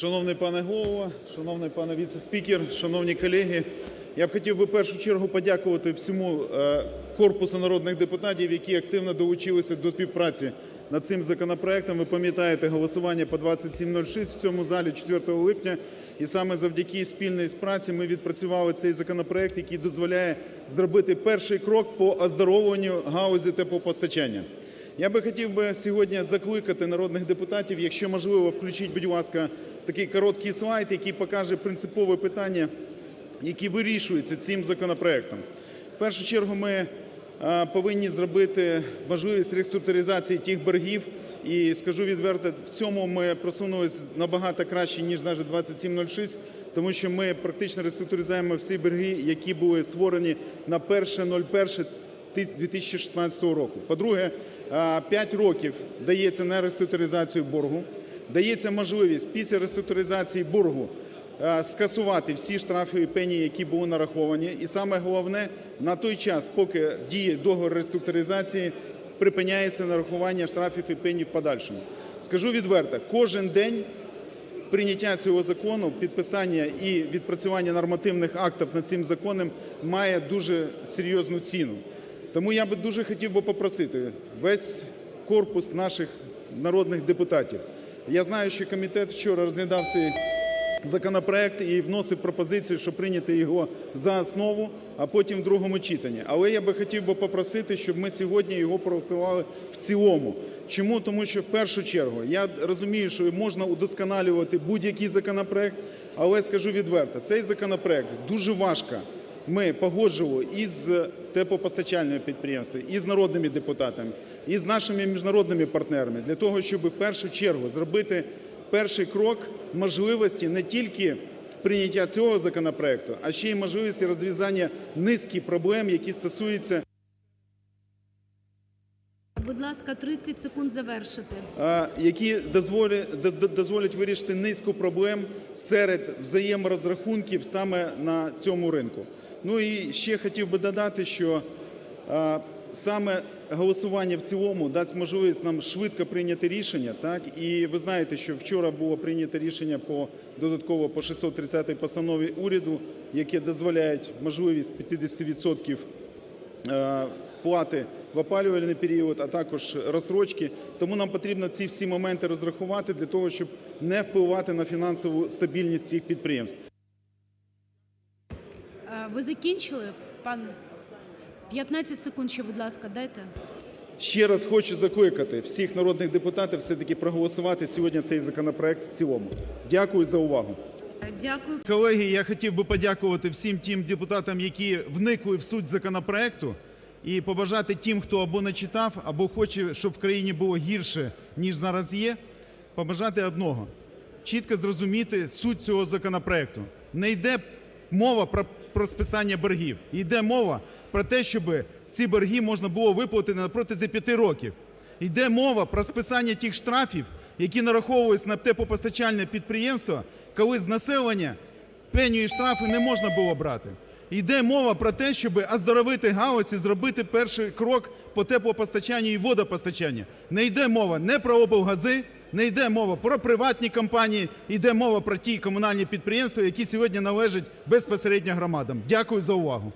Шановний пане Голово, шановний пане віце-спікер, шановні колеги, я б хотів би в першу чергу подякувати всьому е, корпусу народних депутатів, які активно долучилися до співпраці над цим законопроектом. Ви пам'ятаєте голосування по 2706 в цьому залі 4 липня, і саме завдяки спільній праці ми відпрацювали цей законопроект, який дозволяє зробити перший крок по оздоровленню галузі теплопостачання. Я би хотів би сьогодні закликати народних депутатів, якщо можливо, включіть, будь ласка, такий короткий слайд, який покаже принципове питання, які вирішуються цим законопроектом. В першу чергу ми е, повинні зробити можливість реструктуризації тих боргів. І скажу відверто, в цьому ми просунулися набагато краще, ніж навіть 2706, тому що ми практично реструктуризуємо всі борги, які були створені на 1.01 2016 року. По-друге, 5 років дається на реструктуризацію боргу, дається можливість після реструктуризації боргу скасувати всі штрафи і пені, які були нараховані. І саме головне, на той час, поки діє договір реструктуризації, припиняється нарахування штрафів і пені в подальшому. Скажу відверто, кожен день прийняття цього закону, підписання і відпрацювання нормативних актів над цим законом має дуже серйозну ціну. Тому я би дуже хотів би попросити весь корпус наших народних депутатів. Я знаю, що комітет вчора розглядав цей законопроект і вносив пропозицію, щоб прийняти його за основу, а потім в другому читанні. Але я би хотів би попросити, щоб ми сьогодні його проголосували в цілому. Чому? Тому що в першу чергу я розумію, що можна удосконалювати будь-який законопроект, але скажу відверто, цей законопроект дуже важко ми погоджували із теплопостачальними підприємствами, і з народними депутатами, і з нашими міжнародними партнерами для того, щоб в першу чергу зробити перший крок можливості не тільки прийняття цього законопроекту, а ще й можливості розв'язання низки проблем, які стосуються Будь ласка, 30 секунд завершити. які дозволять, вирішити низку проблем серед взаєморозрахунків саме на цьому ринку. Ну і ще хотів би додати, що саме голосування в цілому дасть можливість нам швидко прийняти рішення. Так? І ви знаєте, що вчора було прийнято рішення по додатково по 630 постанові уряду, яке дозволяє можливість 50% е, плати в опалювальний період, а також розсрочки. Тому нам потрібно ці всі моменти розрахувати для того, щоб не впливати на фінансову стабільність цих підприємств. Е, Ви закінчили, пан? 15 секунд ще, будь ласка, дайте. Ще раз хочу закликати всіх народних депутатів все-таки проголосувати сьогодні цей законопроект в цілому. Дякую за увагу. Е, Дякую. Колеги, я хотів би подякувати всім тим депутатам, які вникли в суть законопроекту, і побажати тим, хто або не читав, або хоче, щоб в країні було гірше, ніж зараз є, побажати одного – чітко зрозуміти суть цього законопроекту. Не йде мова про, про списання боргів, йде мова про те, щоб ці борги можна було виплатити на протязі п'яти років. Йде мова про списання тих штрафів, які нараховуються на теплопостачальне підприємство, коли з населення пеню і штрафи не можна було брати. Йде мова про те, щоб оздоровити галузь і зробити перший крок по теплопостачанню і водопостачанню. Не йде мова не про облгази, не йде мова про приватні компанії, йде мова про ті комунальні підприємства, які сьогодні належать безпосередньо громадам. Дякую за увагу.